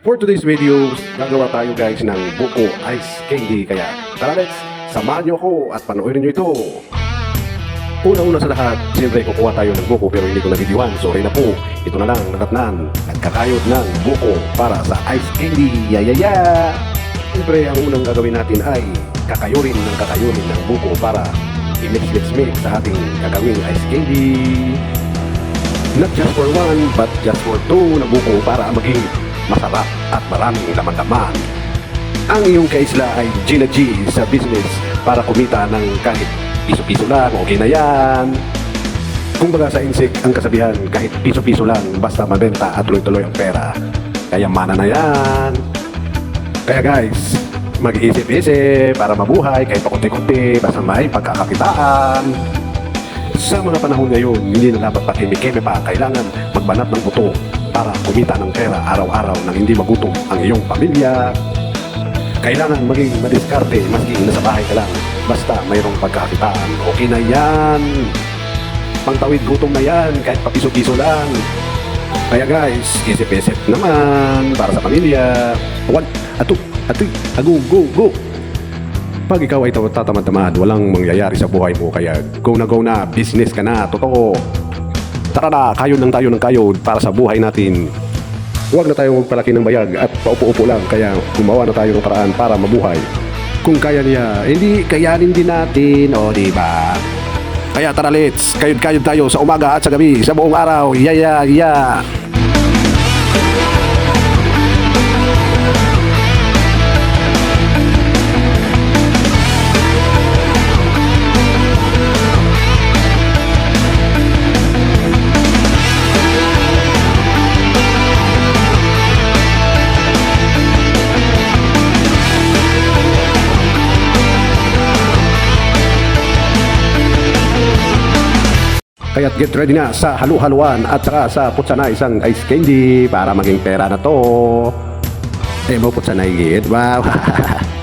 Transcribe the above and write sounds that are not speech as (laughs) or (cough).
For today's video, gagawa tayo guys ng buko ice candy. Kaya tara let's, samahan nyo ako at panoorin nyo ito. Una-una sa lahat, siyempre kukuha tayo ng buko pero hindi ko nabidiwan. Sorry na po. Ito na lang, natatnan. Nagkakayod ng buko para sa ice candy. Yayaya! Siyempre, ang unang gagawin natin ay kakayurin ng kakayurin ng buko para i-mix-mix-mix sa ating gagawing ice candy. Not just for one, but just for two na buko para maging masarap at maraming laman-laman. Ang iyong kaisla ay Gina G sa business para kumita ng kahit piso-piso lang, okay na yan. Kung baga sa insik, ang kasabihan, kahit piso-piso lang, basta mabenta at tuloy-tuloy ang pera. Kaya mana na yan. Kaya guys, mag-iisip-isip para mabuhay kahit pakunti-kunti, basta may pagkakakitaan. Sa mga panahon ngayon, hindi na dapat pakimikeme pa. Kailangan magbanat ng buto para kumita ng pera araw-araw nang hindi magutom ang iyong pamilya. Kailangan maging madiskarte maski nasa bahay ka lang. Basta mayroong pagkakitaan. Okay na yan. Pangtawid gutom na yan kahit papiso-piso lang. Kaya guys, isip-isip naman para sa pamilya. One, ato, ato, ago, go, go. Pag ikaw ay tatamad-tamad, walang mangyayari sa buhay mo. Kaya go na go na, business ka na, totoo. Tara na, kayod lang tayo ng kayod para sa buhay natin. Huwag na tayong magpalaki ng bayag at paupo-upo lang. Kaya gumawa na tayo ng paraan para mabuhay. Kung kaya niya, hindi kayanin din natin, o di ba? Kaya tara let's, kayod-kayod tayo sa umaga at sa gabi, sa buong araw. Yeah, yeah, yeah. Kaya't get ready na sa halu-haluan at saka sa putsa na isang ice candy para maging pera na to. Eh mo putsa na higit. Wow. (laughs)